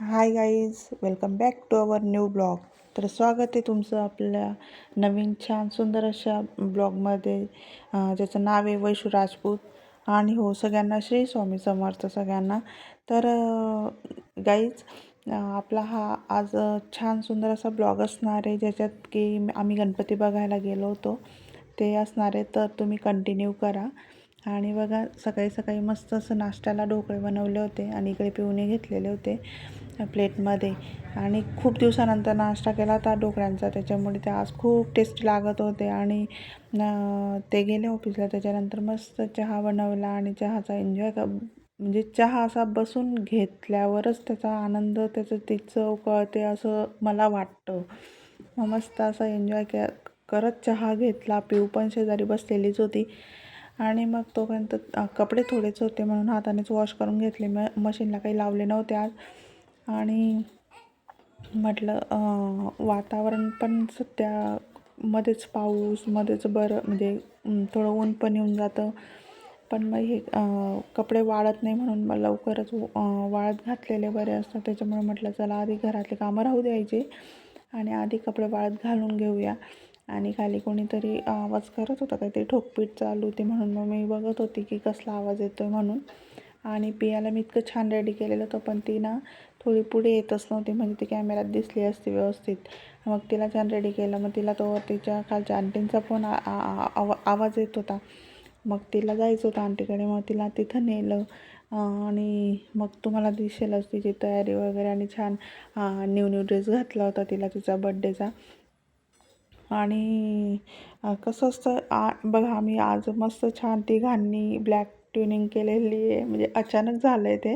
Hi guys welcome back to our new blog. तर स्वागत आहे तुमचं आपल्या नवीन छान सुंदर अशा ब्लॉगमध्ये ज्याचं नाव आहे वैशू राजपूत. आणि हो सगळ्यांना श्री स्वामी समर्थ सगळ्यांना. तर गाईज आपला हा आज छान सुंदर असा ब्लॉग असणार आहे ज्याच्यात की आम्ही गणपती बघायला गेलो होतो. ते असणार आहे तर तुम्ही कंटिन्यू करा. आणि बघा सकाळी सकाळी मस्त असं नाश्त्याला ढोकळे बनवले होते आणि इकडे पिवणे घेतलेले होते. प्लेटमध्ये. आणि खूप दिवसानंतर नाश्ता केला होता ढोकळ्यांचा त्याच्यामुळे ते आज खूप टेस्ट लागत होते. आणि ते गेले ऑफिसला त्याच्यानंतर मस्त चहा बनवला आणि चहाचा एन्जॉय क म्हणजे चहा असा बसून घेतल्यावरच त्याचा आनंद त्याचं ती चव कळते असं मला वाटतं. मग मस्त असा एन्जॉय के करत चहा घेतला. पिऊ पण शेजारी बसलेलीच होती. आणि मग तोपर्यंत कपडे थोडेच होते म्हणून हातानेच वॉश करून घेतले. म मशीनला काही लावले नव्हते आज. आणि म्हटलं वातावरण पण सध्या मध्येच पाऊस मध्येच बरं म्हणजे थोडं ऊन पण येऊन जातं. पण मग हे कपडे वाळत नाही म्हणून मग लवकरच वाळत घातलेले बरे असतात. त्याच्यामुळे म्हटलं चला आधी घरातले कामं राहू द्यायचे आणि आधी कपडे वाळत घालून घेऊया. आणि खाली कोणीतरी आवाज करत होता काहीतरी ठोकपीट चालू होती म्हणून मग मी बघत होती की कसला आवाज येतो आहे म्हणून. आणि पियाला मी इतकं छान रेडी केलेलं होतं पण ती ना थोडी पुढे येतच नव्हती म्हणजे ती कॅमेऱ्यात दिसली असती व्यवस्थित. मग तिला छान रेडी केलं मग तिला तो तिच्या खालच्या आंटींचा फोन आवा- आवाज येत होता. मग तिला जायचं होतं आंटीकडे मग तिला तिथं नेलं. आणि मग तुम्हाला दिसेलच तिची तयारी वगैरे आणि छान न्यू न्यू ड्रेस घातला होता तिला तिचा बड्डेचा आणि कसं असतं आ बघा आम्ही आज मस्त छान ती तिघांनी ब्लॅक ट्युनिंग केलेली आहे. म्हणजे अचानक झालं आहे ते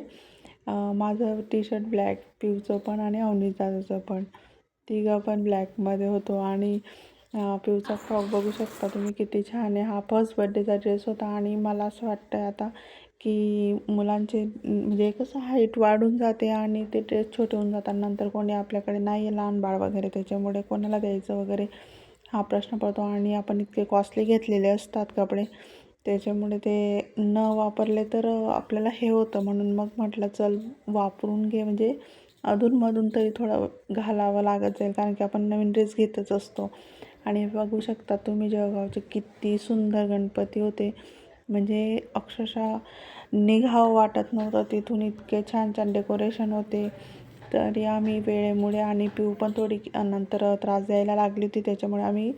माझं टी शर्ट ब्लॅक पिऊचं पण आणि अवनीत दादाचं पण. तिघं पण ब्लॅकमध्ये होतो आणि पिवचा पिऊचा फ्रॉक बघू शकता तुम्ही किती छान आहे. हा फर्स्ट बड्डेचा ड्रेस होता आणि मला असं वाटतं आहे आता की मुलांचे म्हणजे कसं हाईट वाढून जाते आणि ते ड्रेस छोटे होऊन जातात. नंतर कोणी आपल्याकडे नाही आहे लहान बाळ वगैरे त्याच्यामुळे कोणाला द्यायचं वगैरे. हा प्रश्न पडतो आणि आपण इतके कॉस्टली घेतलेले असतात कपडे. त्याच्यामुळे ते न वापरले तर आपल्याला हे होतं. म्हणून मग म्हटलं चल वापरून घे. म्हणजे अधूनमधून तरी थोडं घालावं लागत जाईल कारण की आपण नवीन ड्रेस घेतच असतो. आणि बघू शकता तुम्ही जळगावचे किती सुंदर गणपती होते. म्हणजे अक्षरशः निघावं वाटत नव्हतं. तिथून इतके छान छान डेकोरेशन होते. तरी आम्ही वेळेमुळे आणि पिऊ पण थोडी नंतर त्रास द्यायला लागली होती. त्याच्यामुळे आम्ही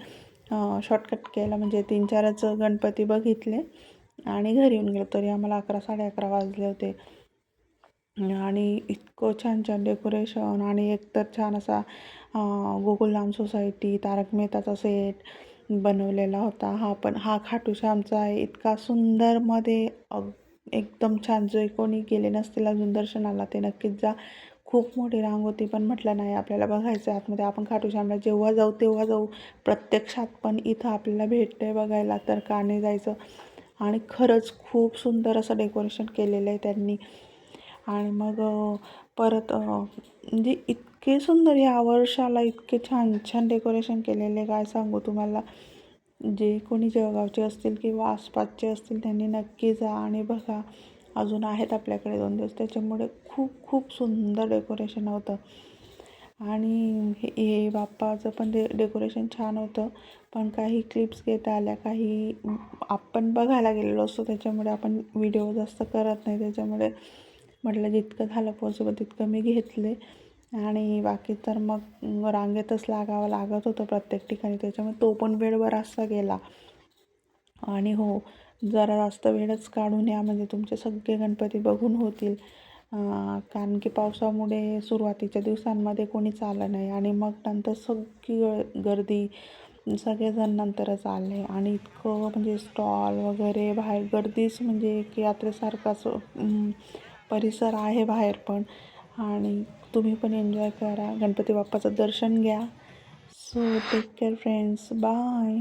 शॉर्टकट केला. म्हणजे तीन चारच गणपती बघितले आणि घरी येऊन गेलो. तरी आम्हाला अकरा साडे अकरा वाजले होते. आणि इतकं छान छान डेकोरेशन आणि एकतर छान असा गोकुलधाम सोसायटी तारक मेहताचा सेट बनवलेला होता. हा पण हा खाटूशा आमचा आहे. इतका सुंदरमध्ये एकदम छान. जे कोणी गेले नसतील अजून दर्शनाला ते नक्कीच जा. खूप मोठी रांग होती पण म्हटलं नाही आपल्याला बघायचं आहे. आतमध्ये आपण खाटू श्यामला जेव्हा जाऊ तेव्हा जाऊ. प्रत्यक्षात पण इथं आपल्याला भेटतं आहे बघायला तर का नाही जायचं. आणि खरंच खूप सुंदर असं डेकोरेशन केलेलं आहे त्यांनी. आणि मग परत म्हणजे इतके सुंदर या वर्षाला इतके छान छान डेकोरेशन केलेले काय सांगू तुम्हाला? जे कोणी जळगावचे असतील किंवा आसपासचे असतील त्यांनी नक्की जा आणि बघा. अजून आहेत आपल्याकडे दोन दिवस. त्याच्यामुळे खूप खूप सुंदर डेकोरेशन होतं. आणि हे हे बाप्पाचं पण डे डेकोरेशन छान होतं. पण काही क्लिप्स घेता आल्या काही आपण बघायला गेलेलो असतो. त्याच्यामुळे आपण व्हिडिओ जास्त करत नाही. त्याच्यामुळे म्हटलं जितकं झालं पॉसिबल तितकं मी घेतले. आणि बाकी तर मग रांगेतच लागावं लागत होतं प्रत्येक ठिकाणी. त्याच्यामुळे तो पण वेळ बराचसा गेला. आणि हो जरा जास्त वेळच काढून या म्हणजे तुमचे सगळे गणपती बघून होतील. कारण की पावसामुळे सुरुवातीच्या दिवसांमध्ये कोणीच आलं नाही आणि मग नंतर सगळी ग- गर्दी सगळेजण नंतरच आले आणि इतकं म्हणजे स्टॉल वगैरे बाहेर गर्दीच म्हणजे एक यात्रेसारखाच अं, परिसर आहे बाहेर पण. आणि तुम्ही पण एन्जॉय करा. गणपती बाप्पाचं दर्शन घ्या. So take care friends bye